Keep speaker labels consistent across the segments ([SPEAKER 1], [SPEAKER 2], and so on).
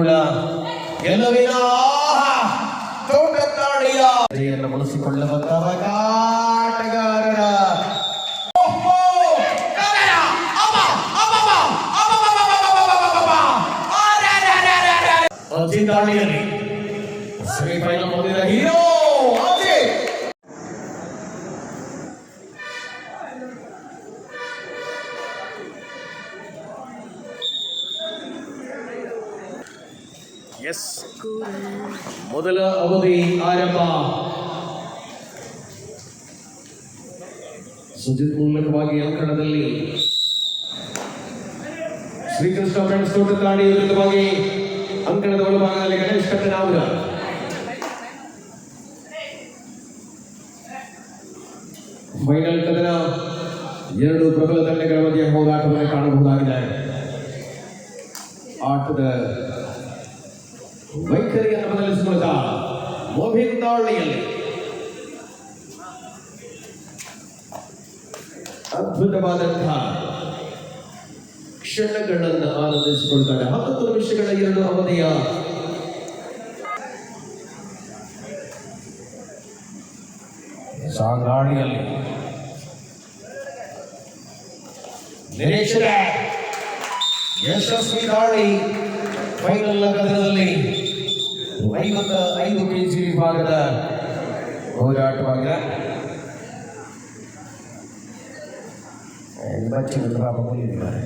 [SPEAKER 1] ದೇವರುಳ್ಳ ಗೆಲುವಿನ ತೋಟಕ್ಕಾಡಿಯ ಜಯನ್ನು ಉಳಿಸಿಕೊಳ್ಳುವಂತಹ ಕಾಟಗಾರರ ದಾಳಿಯಲ್ಲಿ ಸೆಮಿಫೈನಲ್ ಹೋಗಿದ ಹೀರೋ ಎಸ್ ಮೊದಲ ಅವಧಿ ಆರಂಭ ಸುಜಿತ್ ಮೂಲಕವಾಗಿ ಅಂಕಣದಲ್ಲಿ ಶ್ರೀಕೃಷ್ಣ ಫ್ರೆಂಡ್ಸ್ ತೋಟದಾಡಿ ವಿರುದ್ಧವಾಗಿ ಅಂಕಣದ ಒಳಭಾಗದಲ್ಲಿ ಗಣೇಶ್ ಕಟ್ಟನಾವುರ ಫೈನಲ್ ಕದನ ಎರಡು ಪ್ರಬಲ ತಂಡಗಳ ಮಧ್ಯೆ ಹೋರಾಟವನ್ನು ಕಾಣಬಹುದಾಗಿದೆ ಆಟದ ವೈಖರಿಯನ್ನು ಬದಲಿಸಿಕೊಳ್ಳುತ್ತಾ ಮೋಭಿಂದಾಳಿಯಲ್ಲಿ ಅದ್ಭುತವಾದಂತಹ ಕ್ಷಣಗಳನ್ನು ಆನಂದಿಸಿಕೊಳ್ತಾರೆ ಹತ್ತತ್ತು ನಿಮಿಷಗಳ ಎರಡು ಅವಧಿಯ ಸಾಗಾಣಿಯಲ್ಲಿ ಯಶಸ್ವಿ ದಾಳಿ ಫೈನಲ್ ಕದನದಲ್ಲಿ ಐವತ್ತ ಐದು ಕೆಜಿ ವಿಭಾಗದ ಹೋರಾಟವಾಗಿದೆ ಬಚ್ಚಿನ ಪಾಪ ಮುಗಿದಿದ್ದಾರೆ.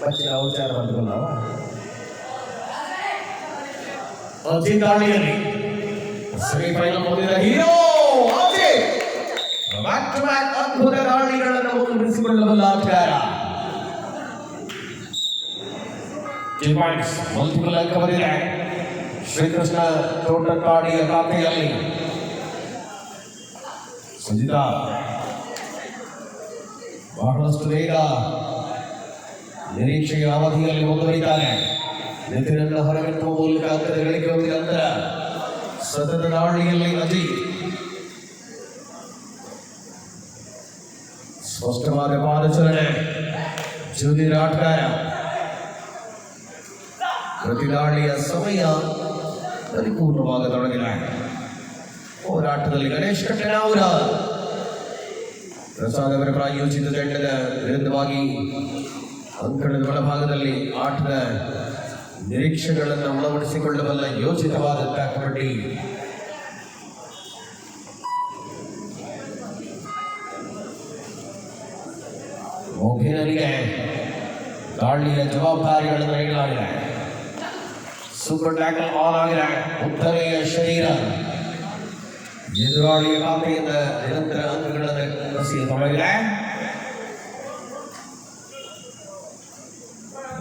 [SPEAKER 1] ಬಚ್ಚಿನ ಉಚ್ಚಾರ ಬಂದ್ಕೊಳ್ಳ ಅಜಿತ್ ದಾಳಿಯಲ್ಲಿ ಸೆಮಿಫೈನಲ್ ಮುಗಿದ ಹೀರೋ ಬ್ಯಾಕ್ ಟು ಬ್ಯಾಕ್ ಅದ್ಭುತ ದಾಳಿಗಳನ್ನು ಮುಂದುವರಿಸಿಕೊಳ್ಳಬಲ್ಲ ಆಟಗಾರ ಟೂ ಪಾಯಿಂಟ್ಸ್ ಮಲ್ಟಿಪಲ್ ಅಂಕ ಬಂದಿದೆ ಶ್ರೀಕೃಷ್ಣ ತೋಟಕಾಡಿಯ ಖಾತೆಯಲ್ಲಿ ಸುಜಿತಾ ಬಹಳಷ್ಟು ಬೇಗ ನಿರೀಕ್ಷೆಯ ಅವಧಿಯಲ್ಲಿ ಮುಂದುವರಿತಾರೆ ನಿತಿನನ್ನ ಹೊರಗಟ್ಟುವ ಮೂಲಕ ಅಂಕದ ಗಳಿಕೆ ಹೊಂದಿದ ನಂತರ ಸತತ ದಾಳಿಯಲ್ಲಿ ಅಜಿತ್ ಸ್ಪಷ್ಟವಾದ ಪಾದಚಲನೆ ಜೂನಿಯರ್ ಆಟಗಾರ ಪ್ರತಿದಾಳಿಯ ಸಮಯ ಪರಿಪೂರ್ಣವಾಗತೊಡಗಿಲ್ಲ ಹೋರಾಟದಲ್ಲಿ ಗಣೇಶ್ ಪ್ರಸಾದ್ ಅವರ ಪ್ರಾಯೋಜಿತ ತಂಡದ ವಿರುದ್ಧವಾಗಿ ಅಂಕಣದ ಒಳಭಾಗದಲ್ಲಿ ಆಟದ ನಿರೀಕ್ಷೆಗಳನ್ನು ಅಳವಡಿಸಿಕೊಳ್ಳಬಲ್ಲ ಯೋಚಿತವಾದಂತಹ ಕಬಡ್ಡಿ ಮೋಹಿನರಿಗೆ ದಾಳಿಯ ಜವಾಬ್ದಾರಿಗಳನ್ನು ನೀಡಲಾಗಿದೆ. சூப்பர் டேக்கிள் ஆல் ஆகிறாங்க உத்தரைய ஸ்ரீராம் எதிராளியை காப்பி இந்த நிரந்தர அன்புகளது ரசிக தொடர்கிறேன்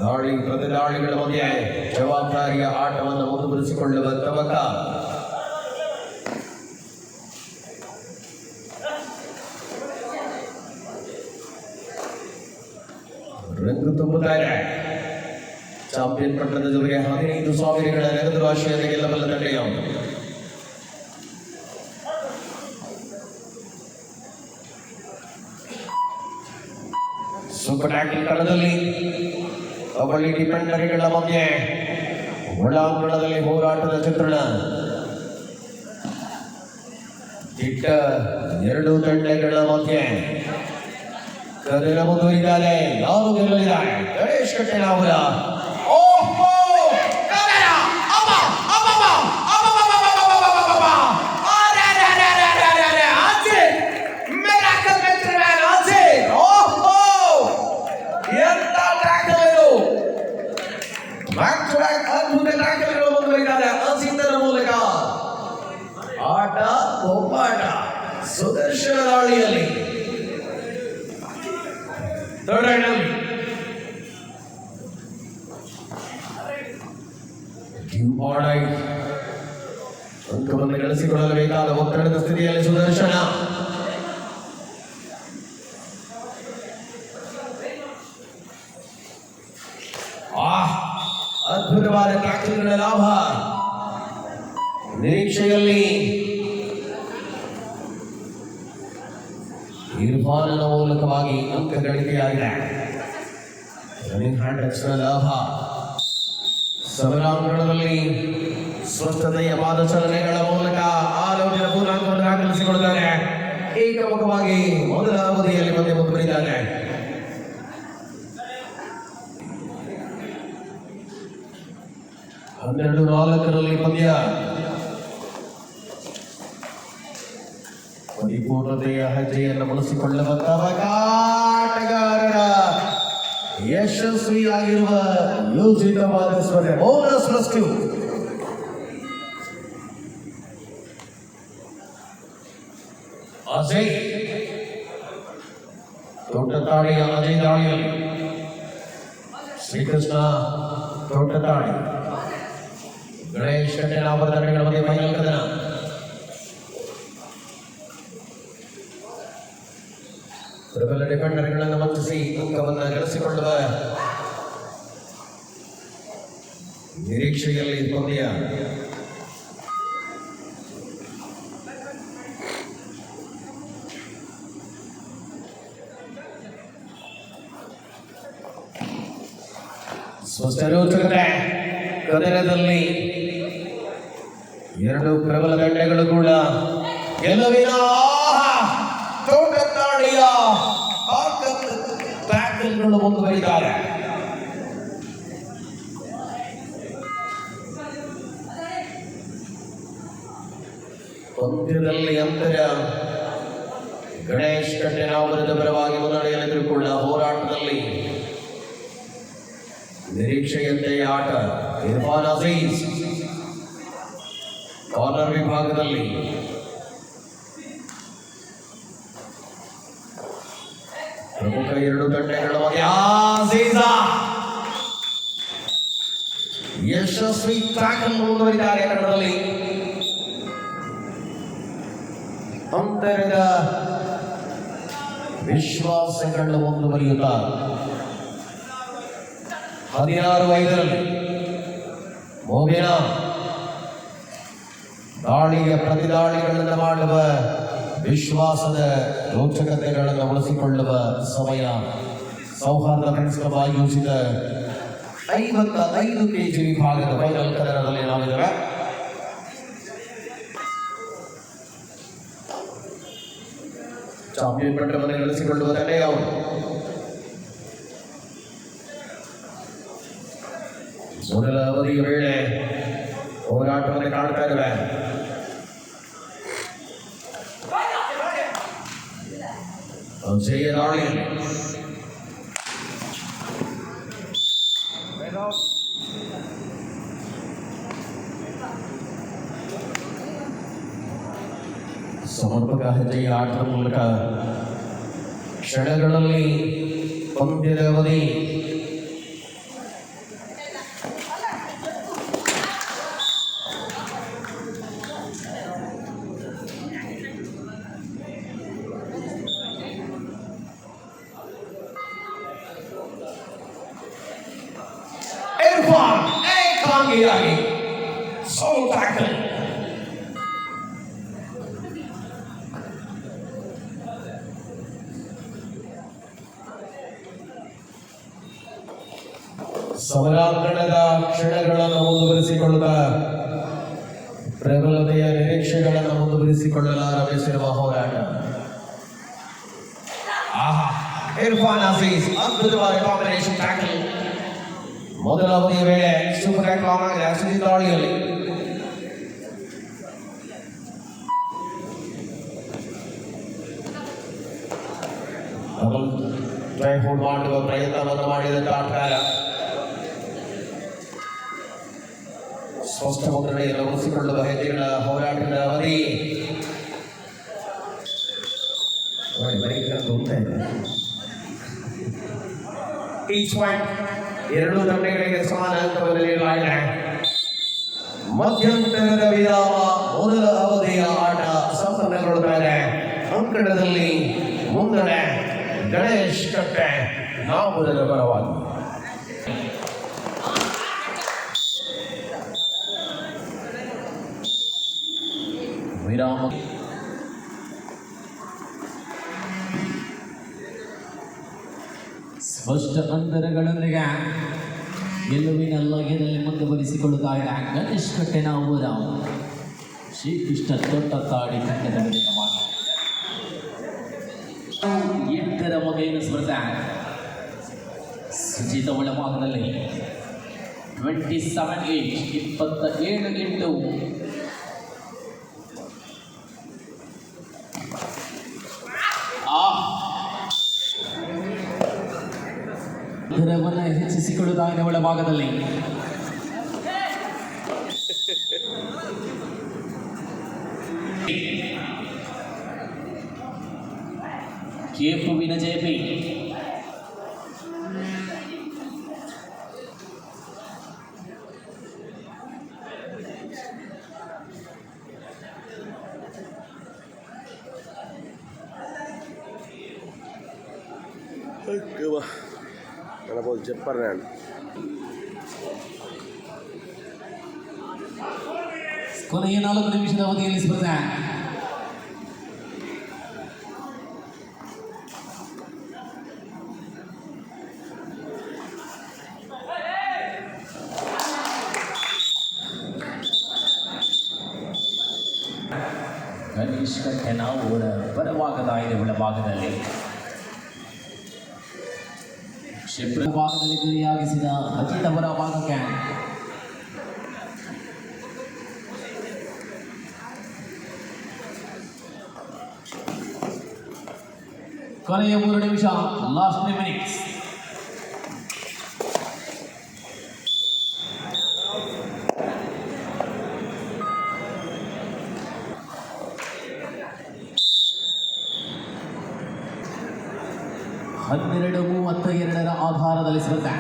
[SPEAKER 1] ದಾಳಿ ಪ್ರತಿದಾಳಿಗಳ ಮಧ್ಯೆ ಜವಾಬ್ದಾರಿಯ ಆಟವನ್ನು ಮುಂದುವರಿಸಿಕೊಳ್ಳುವ ತವಕ ರಂಗು ತುಂಬುತ್ತಾರೆ ಚಾಂಪಿಯನ್ ಪಟ್ಟಣದ ಜೊತೆಗೆ ಹದಿನೈದು ಸಾವಿರಗಳ ನಗದು ಆಶಯದ ಗೆಲ್ಲಬಲ್ಲ ತಂಡ ಯಾವುದು ಸೂಪರ್ ಟ್ಯಾಕಲ್ ಕಣದಲ್ಲಿ ಕಬಡ್ಡಿ ಡಿಪೆಂಡರಿಗಳ ಬಗ್ಗೆ ಒಳಾಂಗಣದಲ್ಲಿ ಹೋರಾಟದ ಚಿತ್ರಣ. ದಿಟ್ಟ ಎರಡು ತಂಡಗಳ ಮಧ್ಯೆ ಕದನ ಮುಂದುವರಿದ್ದಾರೆ ಯಾರು ಗೆಲ್ಲಲಿದ್ದಾರೆ? ಗಣೇಶ್ ಕಟ್ಟೆನಾವುರ. தாழியலை தடனம் ಒಂದು ಬಂದು ಗಳಿಸಿಕೊಳ್ಳಬೇಕಾದ ಒತ್ತಡದ ಸ್ಥಿತಿಯಲ್ಲಿ ಸುದರ್ಶನ ಅದ್ಭುತವಾದ ಟ್ಯಾಕ್ಟಿಂಗ್ಗಳ ಲಾಭ ನಿರೀಕ್ಷೆಯಲ್ಲಿ ಇರ್ಫಾನನ ಮೂಲಕವಾಗಿ ಅಂಕ ಗಳಿಕೆಯಾಗಿದೆ ರನ್ನಿಂಗ್ ಹ್ಯಾಂಡ್ ಟಚ್ನ ಲಾಭ. ಸಮರಾಂಗಣದಲ್ಲಿ ಸ್ವಸ್ಥತೆಯ ಪಾದಚಲನೆಗಳ ಮೂಲಕ ಆಲೋಚನೆ ಪೂರ್ಣಾಂಕವನ್ನು ದಾಖಲಿಸಿಕೊಳ್ಳುತ್ತಾರೆ ಏಕಮುಖವಾಗಿ ಮೊದಲ ಅವಧಿಯಲ್ಲಿ ಮತ್ತೆ ಮುಂದುವರಿದ್ದಾರೆ ಹನ್ನೆರಡು ನಾಲ್ಕರಲ್ಲಿ ಪಂದ್ಯ. ಪರಿಪೂರ್ಣತೆಯ ಹೆಜ್ಜೆಯನ್ನು ಬಳಸಿಕೊಳ್ಳುವಂತಹ ಆಟಗಾರರ ಯಶಸ್ವಿಯಾಗಿರುವ ಯೋಜಿತವಾದ ಸ್ಪರ್ಧೆ ಬೋನಸ್ ಪ್ಲಸ್ ಟು ಅಜಯ್ ತೋಟತಾಳಿಯ ಅಜಯ್ ದಾಳಿಯಲ್ಲಿ ಶ್ರೀಕೃಷ್ಣ ತೋಟತಾಳಿ ಗಣೇಶ್ ಕಟ್ಟೆನಾವರ ತಂಡಗಳ ಮಧ್ಯೆ ಫೈನಲ್ ಕದನ ಪ್ರಬಲ ಡಿಫೆಂಡರ್ಗಳನ್ನು ವಂಚಿಸಿ ಅಂಕವನ್ನು ಗಳಿಸಿಕೊಳ್ಳುವ ನಿರೀಕ್ಷೆಯಲ್ಲಿ ಪಂದ್ಯ ಸ್ವಸ್ಥರೋಚಕತೆ ಕದನದಲ್ಲಿ ಎರಡು ಪ್ರಬಲ ತಂಡಗಳು ಕೂಡ ಗೆಲುವಿನ ತೋಟದಾಳಿಯ ಟ್ಯಾಕಲ್ಗಳು ಮುಂದುವರಿದ್ದಾರೆ ಪಂದ್ಯದಲ್ಲಿ ಅಂತರ ಗಣೇಶ್ ಕಟ್ಟೆನಾವರದ ಪರವಾಗಿ ಮುನ್ನಡೆಯಲಿದ್ರು ಕೂಡ ಹೋರಾಟದಲ್ಲಿ. ನಿರೀಕ್ಷೆಯಂತೆ ಆಟ. ಇರ್ಫಾನ್ ಅಜೀಜ್. ಕಾರ್ನರ್ ವಿಭಾಗದಲ್ಲಿ. ಎರಡು ತಂಡಗಳ ಮಧ್ಯೆ ಆಜೀಜಾ ಯಶಸ್ವಿ ಟ್ಯಾಕಲ್ ಮುಂದುವರಿದ್ದಾರೆ ಕನ್ನಡದಲ್ಲಿ ಅಂತರದ ವಿಶ್ವಾಸಗಳು ಮುಂದುವರಿಯುತ್ತಾ ಹದಿನಾರು ಐದರಲ್ಲಿ ಮೋಗಿನ ದಾಳಿಯ ಪ್ರತಿದಾಳಿಗಳನ್ನು ಮಾಡುವ ವಿಶ್ವಾಸದ ರೋಚಕತೆಗಳನ್ನು ಬಳಸಿಕೊಳ್ಳುವ ಸಮಯ ಸೌಹಾರ್ದ ಪ್ರಿನ್ಸಿಪಲ್ ಆಯೋಜಿತ ಐವತ್ತ ಐದು ಕೆಜಿ ವಿಭಾಗದ ಫೈನಲ್ ಕದನದಲ್ಲಿ ನಾವಿದ್ದೇವೆ ಚಾಂಪಿಯನ್ ಪಟ್ಟವನ್ನು ಗಳಿಸಿಕೊಳ್ಳುವ ತಂಡ ಯಾವುದು ಮೊದಲ ಅವಧಿಯ ವೇಳೆ ಹೋರಾಟವನ್ನು ಕಾಣ್ತಾ ಇದ್ದೇವೆ ಅಜಯ ದಾಳಿ ಸಮರ್ಪಕ ಹೆಜ್ಜೆಯ ಆಟದ ಮೂಲಕ ಕ್ಷಣಗಳಲ್ಲಿ ಪಂದ್ಯದ ಅವಧಿ ಏಕಾಂಗಿಯಾಗಿ ಸೋಲ್ ಟ್ಯಾಕಲ್ ಸಮರಾಂಗಣದ ಕ್ಷಣಗಳನ್ನು ಮುಂದುವರಿಸಿಕೊಳ್ಳುತ್ತಾ ಪ್ರಬಲತೆಯ ನಿರೀಕ್ಷೆಗಳನ್ನು ಮುಂದುವರಿಸಿಕೊಳ್ಳಲು ಆರಂಭಿಸಿರುವ ಹೋರಾಟ ಆಹಾ ಇರ್ಫಾನ್ ಅಜೀಜ್ ಅದ್ಭುತವಾದ ಕಾಂಬಿನೇಷನ್ ಟ್ಯಾಕಲ್ ಮೊದಲ ಅವಧಿಯ ವೇಳೆ ಸೂಪರ್ ಟ್ಯಾಕಲ್ ಆಗಿದೆ ಸುಜಿತ್ ದಾಳಿಯಲ್ಲಿ ಡಬಲ್ ಟ್ರೈ ಹೋಲ್ಡ್ ಮಾಡುವ ಪ್ರಯತ್ನವನ್ನು ಮಾಡಿದ ಆಟಗಾರ ಸ್ಪಷ್ಟ ಮುದ್ರಣೆಯನ್ನು ಉಳಿಸಿಕೊಳ್ಳುವ ಹೆಜ್ಜೆಗಳ ಹೋರಾಟದ ಅವಧಿ ನೋಡಿ, ಬರೀ ಕಣ್ಣು ಹೋಗ್ತಾ ಇದೆ. ಈಚ್ ಪಾಯಿಂಟ್ ಎರಡು ತಂಡಗಳಿಗೆ ಸಮಾನ ಅಂಕವನ್ನು ನೀಡಲಾಗಿದೆ ಮಧ್ಯಂತರದ ವಿರಾಮ ಮೊದಲ ಅವಧಿಯ ಆಟ ಸಂಪನ್ನಗೊಳ್ಳುತ್ತಾ ಇದೆ ಅಂಕಣದಲ್ಲಿ ಮುನ್ನಡೆ ಗಣೇಶ್ ಕಟ್ಟೆ ನಾಮುದರ ಪರವಾಗಿ ವಿರಾಮ
[SPEAKER 2] ಸ್ಪಷ್ಟ ಅಂತರಗಳೊಂದಿಗೆ ಗೆಲುವಿನ ಲಯದಲ್ಲಿ ಮುಂದುವರಿಸಿಕೊಳ್ಳುತ್ತಾ ಗಣೇಶ್ ಕಟ್ಟೆನ ಊರ ಶ್ರೀಕೃಷ್ಣ ದೊಡ್ಡ ತಾಡಿ ತಂಡದ ಎಂಟರ ಮೊದಲಿನ ಸ್ಮೃತ ಸುಜಿತ ಒಳಭಾಗದಲ್ಲಿ ಟ್ವೆಂಟಿ ಸೆವೆನ್ ಏಟ್ ಇಪ್ಪತ್ತ ಏಳು ಎಂಟು ಹೆಚ್ಚಿಸಿಕೊಳ್ಳುವುದಾಗಿದೆ ಒಳಭಾಗದಲ್ಲಿ ಕೇಪುವಿನ ಜೇಪಿ
[SPEAKER 3] Mana bol Jeparan.
[SPEAKER 2] ಕೊನೆಯ ನಾಲ್ಕು ನಿಮಿಷದ ಅವಧಿಯಲ್ಲಿ ಸ್ಪರ್ಧೆ ಭಾಗದಲ್ಲಿ ಗುರಿಯಾಗಿಸಿದ ಅಜಿತ್ ಅವರ ಭಾಗಕ್ಕೆ ಕೊನೆಯ ಮೂರು ನಿಮಿಷ ಲಾಸ್ಟ್ ತ್ರೀ ಮಿನಿಟ್ಸ್ ಹನ್ನೆರಡು ಮೂವತ್ತ ಎರಡರ ಆಧಾರದಲ್ಲಿ ಸಿಗುತ್ತೆ.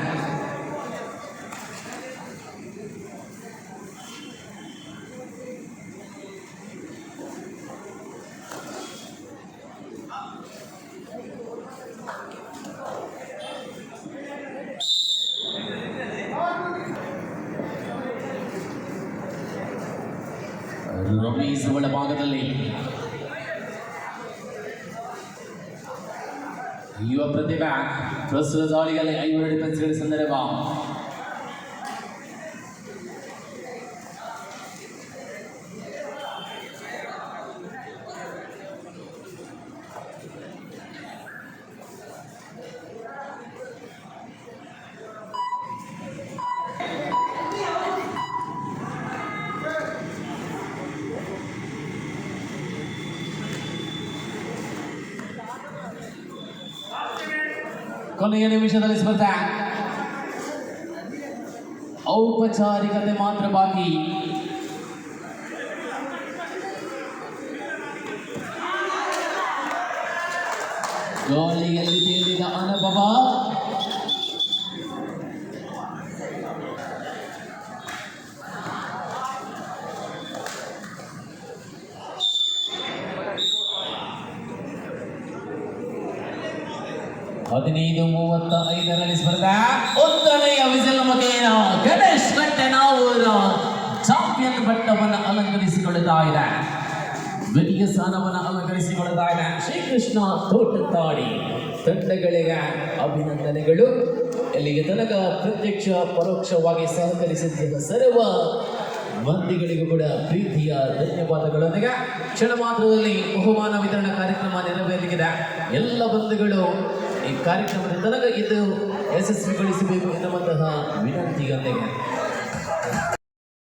[SPEAKER 2] ರಮೇಶ್ ಒಳಭಾಗದಲ್ಲಿ ಯುವ ಪ್ರತಿಭೆ ಪ್ರಸ್ತುತ ದಾಳಿಯಲ್ಲಿ ಐವರು ಡಿಫೆನ್ಸ್ಗಳ ಸಂದರ್ಭ ಕೊನೆಯ ನಿಮಿಷದಲ್ಲಿ ಸ್ಪರ್ಧೆ ಔಪಚಾರಿಕತೆ ಮಾತ್ರ ಬಾಕಿ ಗೋಲಿಯಲ್ಲಿ ತೇಲಿದ ಅನುಭವ ಹದಿನೈದು, ಮೂವತ್ತ, ಐದರಲ್ಲಿ ಸ್ಪರ್ಧಾ. ಒಂದನೆಯ ವಿಜಲ ಮಗೇನ ಗಣೇಶ್ ಕಟ್ಟೆನಾವೂರ ಚಾಂಪಿಯನ್ ಬಟ್ಟವನ್ನು ಅಲಂಕರಿಸಿಕೊಳ್ಳುತ್ತಾ ಇದೆ. ದ್ವಿತೀಯ ಸ್ಥಾನವನ್ನು ಅಲಂಕರಿಸಿಕೊಳ್ಳುತ್ತಾ ಇದೆ. ಶ್ರೀಕೃಷ್ಣ ತೋಟತಾಡಿ ತಂಡಗಳಿಗೆ ಅಭಿನಂದನೆಗಳು. ಇಲ್ಲಿಗೆ ತನಕ ಪ್ರತ್ಯಕ್ಷ, ಪರೋಕ್ಷವಾಗಿ ಸಹಕರಿಸಿದ್ದ ಸರ್ವ ಮಂದಿಗಳಿಗೂ ಕೂಡ ಪ್ರೀತಿಯ ಧನ್ಯವಾದಗಳೊಂದಿಗೆ ಕ್ಷಣ ಮಾತ್ರದಲ್ಲಿ ಬಹುಮಾನ ವಿತರಣಾ ಕಾರ್ಯಕ್ರಮ ನೆರವೇರಲಿದೆ ಎಲ್ಲ ಬಂಧುಗಳು ಈ ಕಾರ್ಯಕ್ರಮದ ತನಕ ಇದು ಯಶಸ್ವಿಗೊಳಿಸಬೇಕು ಎನ್ನುವಂತಹ ವಿನಂತಿಯೊಂದಿಗೆ